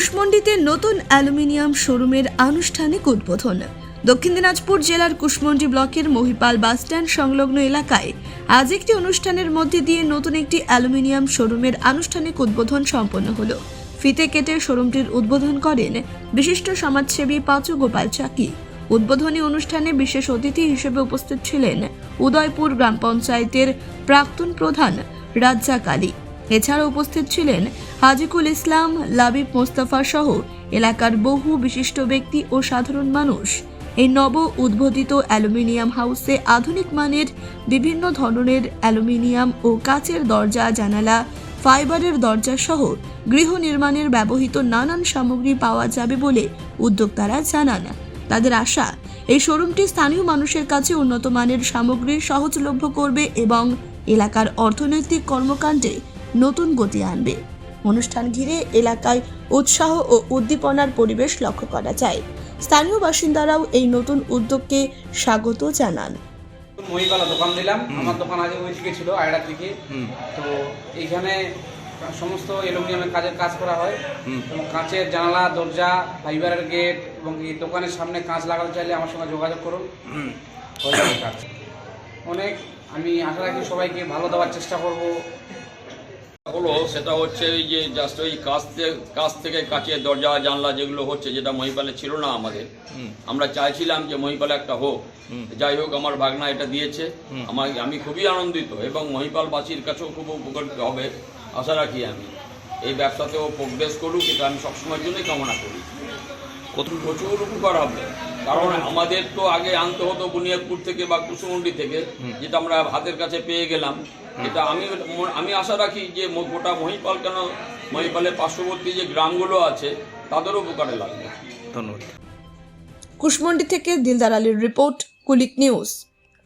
কুশমন্ডিতে নতুন অ্যালুমিনিয়াম শোরুমের আনুষ্ঠানিক উদ্বোধন। দক্ষিণ দিনাজপুর জেলার কুশমন্ডি ব্লকের মহিপাল বাসস্ট্যান্ড সংলগ্ন এলাকায় আজ একটি অনুষ্ঠানের মধ্যে দিয়ে নতুন একটি অ্যালুমিনিয়াম শোরুমের আনুষ্ঠানিক উদ্বোধন সম্পন্ন হলো। ফিতে কেটে শোরুমটির উদ্বোধন করেন বিশিষ্ট সমাজসেবী পাঁচু গোপাল চাকি। উদ্বোধনী অনুষ্ঠানে বিশেষ অতিথি হিসেবে উপস্থিত ছিলেন উদয়পুর গ্রাম পঞ্চায়েতের প্রাক্তন প্রধান রাজ্জাক আলী। এছাড়া উপস্থিত ছিলেন হাজিকুল ইসলাম, লাবিব মোস্তফা সহ এলাকার বহু বিশিষ্ট ব্যক্তি ও সাধারণ মানুষ। এই নব উদ্বোধিত অ্যালুমিনিয়াম হাউসে আধুনিক মানের বিভিন্ন ধরনের অ্যালুমিনিয়াম ও কাচের দরজা, জানালা, ফাইবারের দরজা সহ গৃহ নির্মাণের ব্যবহৃত নানান সামগ্রী পাওয়া যাবে বলে উদ্যোক্তারা জানান। তাদের আশা, এই শোরুমটি স্থানীয় মানুষের কাছে উন্নত মানের সামগ্রী সহজলভ্য করবে এবং এলাকার অর্থনৈতিক কর্মকাণ্ডে নতুন গতি আনবে। অনুষ্ঠান ঘিরে এলাকায় উৎসাহ ও উদ্দীপনার পরিবেশ লক্ষ্য করা যায়। স্থানীয় বাসিন্দারাও এই নতুন উদ্যোগকে স্বাগত জানান। মহিপালা দোকান দিলাম। আমার দোকান আগে ওই দিকে ছিল আয়ডার দিকে। তো এইখানে সমস্ত অ্যালুমিনিয়ামের কাজের কাজ করা হয়। এবং কাঁচের জানালা দরজা ফাইবারের গেট এবং এই দোকানের সামনে কাঁচ লাগাতে চাইলে আমার সঙ্গে যোগাযোগ করুন। কাজ। অনেক আমি আশা রাখি সবাইকে ভালো দেওয়ার চেষ্টা করব। হলো সেটা হচ্ছে ওই যে জাস্ট ওই কাছ থেকে কাছ থেকে কাছে দরজা জানলা যেগুলো হচ্ছে যেটা মহিপালে ছিল না আমাদের আমরা চাইছিলাম যে মহিপালে একটা হোক। যাই হোক আমার ভাগনা এটা দিয়েছে। আমার আমি খুবই আনন্দিত এবং মহিপালবাসীর কাছেও খুব উপকৃত হবে আশা রাখি আমি। এই ব্যবসাতেও প্রোগ্রেস করুক এটা আমি সবসময়ের জন্যই কামনা করি। প্রচুর উপকার হবে। কারণ আমাদের তো আগে আনতে হতো বুনিয়াদপুর থেকে বা কুসুমন্ডি থেকে যেটা আমরা হাতের কাছে পেয়ে গেলাম। এটা আমি আমি আশা রাখি যে ম- গোটা মহিপাল কেন মহিপালের পার্শ্ববর্তী যে গ্রামগুলো আছে তাদেরও উপকারে লাগবে। ধন্যবাদ। কুশমন্ডি থেকে দিলদার আলীর রিপোর্ট কুলিক নিউজ।